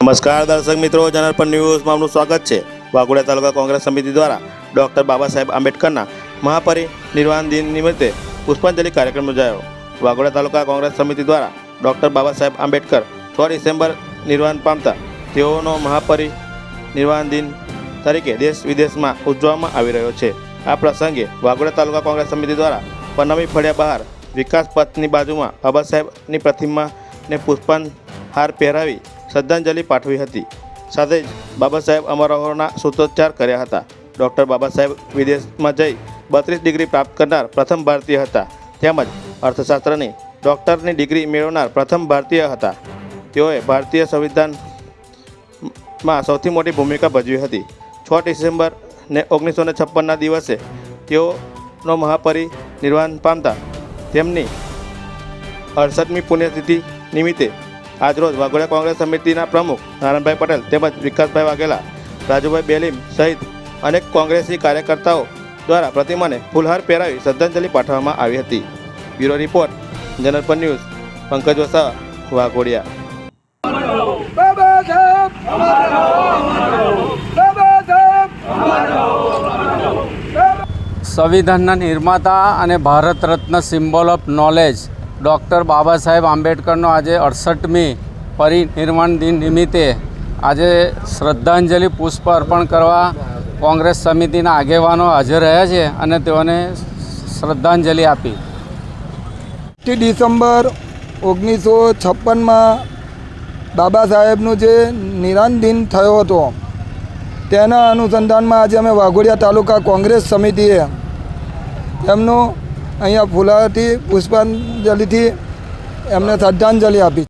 નમસ્કાર દર્શક મિત્રો જનરપન ન્યૂઝમાં આપનું સ્વાગત છે. વાઘોડિયા તાલુકા કોંગ્રેસ સમિતિ દ્વારા ડૉક્ટર બાબા સાહેબ આંબેડકરના મહાપરિનિર્વાણ દિન નિમિત્તે પુષ્પાંજલિ કાર્યક્રમ યોજાયો. વાઘોડિયા તાલુકા કોંગ્રેસ સમિતિ દ્વારા ડૉક્ટર બાબા સાહેબ આંબેડકર છ ડિસેમ્બર નિર્વાણ પામતા તેઓનો મહાપરિનિર્વાણ દિન તરીકે દેશ વિદેશમાં ઉજવવામાં આવી રહ્યો છે. આ પ્રસંગે વાઘોડિયા તાલુકા કોંગ્રેસ સમિતિ દ્વારા પનમી ફળિયા બહાર વિકાસ પથની બાજુમાં બાબા સાહેબની પ્રતિમાને પુષ્પાહાર પહેરાવી શ્રદ્ધાંજલિ પાઠવી હતી. સાથે જ બાબા સાહેબ અમરોહરના સૂત્રોચ્ચાર કર્યા હતા. ડૉક્ટર બાબા સાહેબ વિદેશમાં જઈ બત્રીસ ડિગ્રી પ્રાપ્ત કરનાર પ્રથમ ભારતીય હતા. તેમજ અર્થશાસ્ત્રની ડૉક્ટરની ડિગ્રી મેળવનાર પ્રથમ ભારતીય હતા. તેઓએ ભારતીય સંવિધાનમાં સૌથી મોટી ભૂમિકા ભજવી હતી. છ ડિસેમ્બર ને ઓગણીસો ને છપ્પનના દિવસે તેઓનો મહાપરિનિર્વાણ પામતા તેમની અડસઠમી પુણ્યતિથિ નિમિત્તે આજરોજ વાઘોડિયા કોંગ્રેસ સમિતિના પ્રમુખ નારાયણભાઈ પટેલ તેમજ વિકાસભાઈ વાઘેલા, રાજુભાઈ બેલીમ સહિત અનેક કોંગ્રેસી કાર્યકર્તાઓ દ્વારા પ્રતિમાને ફૂલહાર પહેરાવી શ્રદ્ધાંજલિ પાઠવવામાં આવી હતી. Bureau report, general news, Pankaj Vasava, Waghodia. સંવિધાનના નિર્માતા અને Bharat Ratna symbol of knowledge doctor Baba Saheb આંબેડકરનો આજે અડસઠમી પરિનિર્વાણ દિન નિમિત્તે આજે શ્રદ્ધાંજલિ પુષ્પ અર્પણ કરવા કોંગ્રેસ સમિતિના આગેવાનો હાજર રહ્યા છે અને તેઓને શ્રદ્ધાંજલિ આપી. એકથી ડિસેમ્બર ઓગણીસો છપ્પનમાં બાબા સાહેબનું જે નિરાન દિન થયો હતો, તેના અનુસંધાનમાં આજે અમે વાઘોડિયા તાલુકા કોંગ્રેસ સમિતિએ એમનું અહીંયા ફુલાથી પુષ્પાંજલિથી એમને શ્રદ્ધાંજલિ આપી